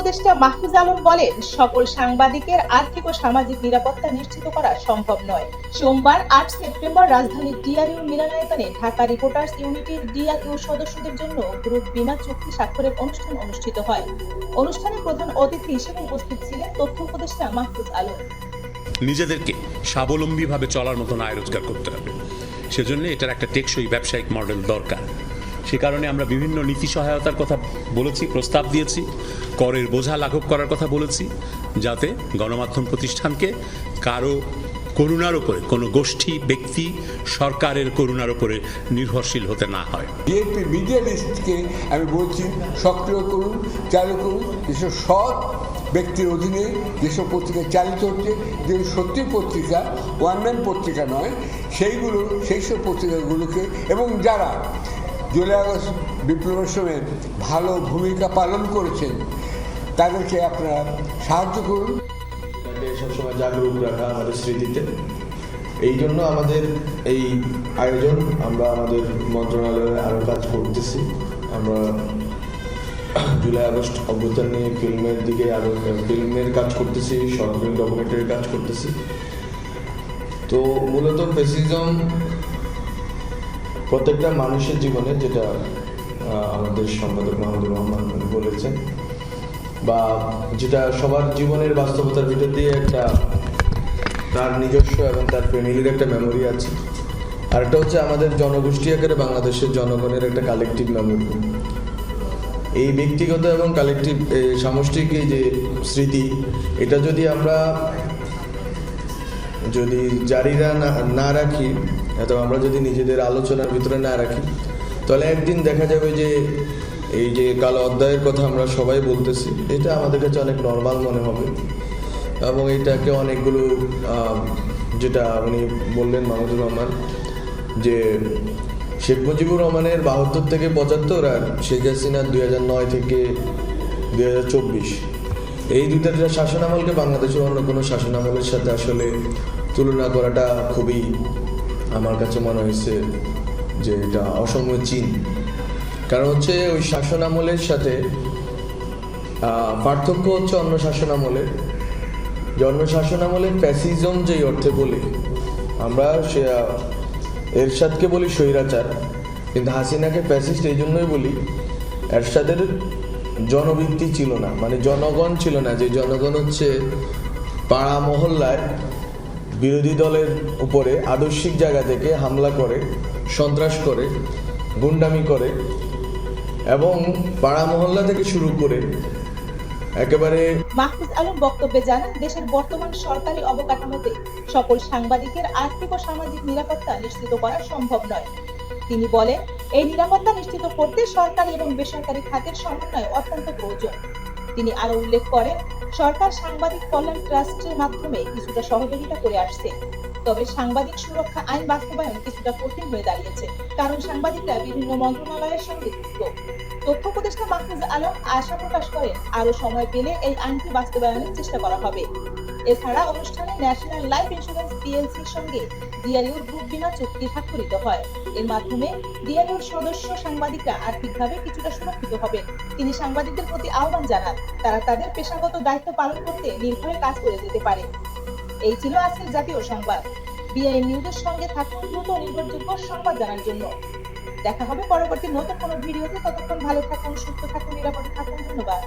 উপদেষ্টা মাহফুজ আলম বলেন, সকল সাংবাদিকের আর্থিক ও সামাজিক নিরাপত্তা নিশ্চিত করা সম্ভব নয়। সোমবার আট সেপ্টেম্বর রাজধানীর ডিআরইউ মিলনায়তনে ঢাকা রিপোর্টার্স ইউনিটির ডিআরইউ সদস্যদের জন্য গ্রুপ বিমা চুক্তি স্বাক্ষরের অনুষ্ঠান অনুষ্ঠিত হয়। অনুষ্ঠানে প্রধান অতিথি হিসেবে উপস্থিত ছিলেন তথ্য উপদেষ্টা মাহফুজ আলম। নিজেদেরকে স্বাবলম্বীভাবে চলার মতন আয় রোজগার করতে হবে। সেজন্য এটার একটা টেকসই ব্যবসায়িক মডেল দরকার। সে কারণে আমরা বিভিন্ন নীতি সহায়তার কথা বলেছি, প্রস্তাব দিয়েছি, করের বোঝা লাঘব করার কথা বলেছি, যাতে গণমাধ্যম প্রতিষ্ঠানকে কারও করুণার উপরে, কোনো গোষ্ঠী, ব্যক্তি, সরকারের করুণার উপরে নির্ভরশীল হতে না হয়। বিএনপি মিডিয়া লিস্টকে আমি বলছি, সক্রিয় করুন, চালু করুন, যেসব সৎ ব্যক্তির অধীনে যেসব পত্রিকা চালিত হচ্ছে যে সত্যি পত্রিকা ওয়ান ম্যান পত্রিকা নয়, সেইগুলো সেই সব পত্রিকাগুলোকে, এবং যারা জুলাই আগস্ট বিপ্লবের ভালো ভূমিকা পালন করেছেন তাদেরকে আপনারা সাহায্য করুন। সবসময় জাগরুক রাখা আমাদের স্মৃতিতে। এই জন্য আমাদের এই আয়োজন, আমরা আমাদের মন্ত্রণালয়ে আরও কাজ করতেছি। আমরা জুলাই আগস্ট অভ্যুত্থান নিয়ে ফিল্মের দিকে আরও ফিল্মের কাজ করতেছি, শর্ট ফিল্ম ডকুমেন্টারি কাজ করতেছি। তো মূলত ফেসিজম প্রত্যেকটা মানুষের জীবনে যেটা আমাদের সম্পাদক মাহমুদুর রহমান বলেছেন, বা যেটা সবার জীবনের বাস্তবতার ভিতর দিয়ে একটা তার নিজস্ব এবং তার ফ্যামিলির একটা মেমোরি আছে। আর একটা হচ্ছে আমাদের জনগোষ্ঠী আকারে বাংলাদেশের জনগণের একটা কালেকটিভ মেমোরি এই ব্যক্তিগত এবং কালেকটিভ সামষ্টিক এই যে স্মৃতি, এটা যদি আমরা যদি জারিরা না রাখি অথবা আমরা যদি নিজেদের আলোচনার ভিতরে না রাখি, তাহলে একদিন দেখা যাবে যে এই যে কালো অধ্যায়ের কথা আমরা সবাই বলতেছি, এটা আমাদের কাছে অনেক নর্মাল মনে হবে। এবং এটাকে অনেকগুলো যেটা উনি বললেন মাহমুদুর রহমান, যে শেখ মুজিবুর রহমানের বাহাত্তর থেকে পঁচাত্তর আর শেখ হাসিনার দুই হাজার নয় থেকে দুই হাজার চব্বিশ। এই দুইটা শাসন আমলকে বাংলাদেশের অন্য কোনো শাসন আমলের সাথে আসলে তুলনা করাটা খুবই আমার কাছে মনে হয়েছে যে এটা অসমীচীন কারণ হচ্ছে ওই শাসন আমলের সাথে পার্থক্য হচ্ছে অন্য শাসন আমলের যে অন্য শাসন আমলের ফ্যাসিজম যেই অর্থে বলি, আমরা সে এরশাদকে বলি স্বৈরাচার, কিন্তু হাসিনাকে ফ্যাসিস্ট এই জন্যই বলি, এরশাদের জনবৃত্তি ছিল না মানে জনগণ ছিল না, যে জনগণ হচ্ছে পাড়া মহল্লায় বিরোধী দলের উপরে আদর্শিক জায়গা থেকে হামলা করে, সন্ত্রাস করে, গুন্ডামি করে এবং পাড়া মহল্লা থেকে শুরু করে একেবারে মাহফুজ আলম বক্তব্যে জানান, দেশের বর্তমান সরকারি অবকাঠামোতে সকল সাংবাদিকের আর্থিক ও সামাজিক নিরাপত্তা নিশ্চিত করা সম্ভব নয়। তিনি বলেন, এই নিরাপত্তা নিশ্চিত করতে সরকারি এবং বেসরকারি খাতের সমন্বয় অত্যন্ত প্রয়োজন। তিনি আরও উল্লেখ করেন সরকার সাংবাদিক কল্যাণ ট্রাস্টের মাধ্যমে কিছুটা সহযোগিতা করে আসছে। তবে সাংবাদিক সুরক্ষা আইন বাস্তবায়ন কিছুটা কঠিন হয়ে দাঁড়িয়েছে, কারণ সাংবাদিকরা বিভিন্ন মন্ত্রণালয়ের সঙ্গে যুক্ত। তথ্য উপদেষ্টা মাহফুজ আলম আশা প্রকাশ করেন আরও সময় পেলে এই আইনটি বাস্তবায়নের চেষ্টা করা হবে। এছাড়া অনুষ্ঠানে ন্যাশনাল লাইফ ইন্স্যুরেন্স পিএলসির সঙ্গে ডিআরইউর গ্রুপ বিমা চুক্তি স্বাক্ষরিত হয়। এর মাধ্যমে ডিআরইউর সদস্য সাংবাদিকরা আর্থিকভাবে কিছুটা সুরক্ষিত হবেন। তিনি সাংবাদিকদের প্রতি আহ্বান জানান, তারা তাদের পেশাগত দায়িত্ব পালন করতে নির্ভয়ে কাজ করে যেতে পারে। এই ছিল আজকের জাতীয় সংবাদ। বিআই নিউজের সঙ্গে থাকুন দ্রুত নির্ভরযোগ্য সংবাদ জানার জন্য। দেখা হবে পরবর্তী নতুন কোনো ভিডিওতে। ততক্ষণ ভালো থাকুন, সুস্থ থাকুন, নিরাপদে থাকুন। ধন্যবাদ।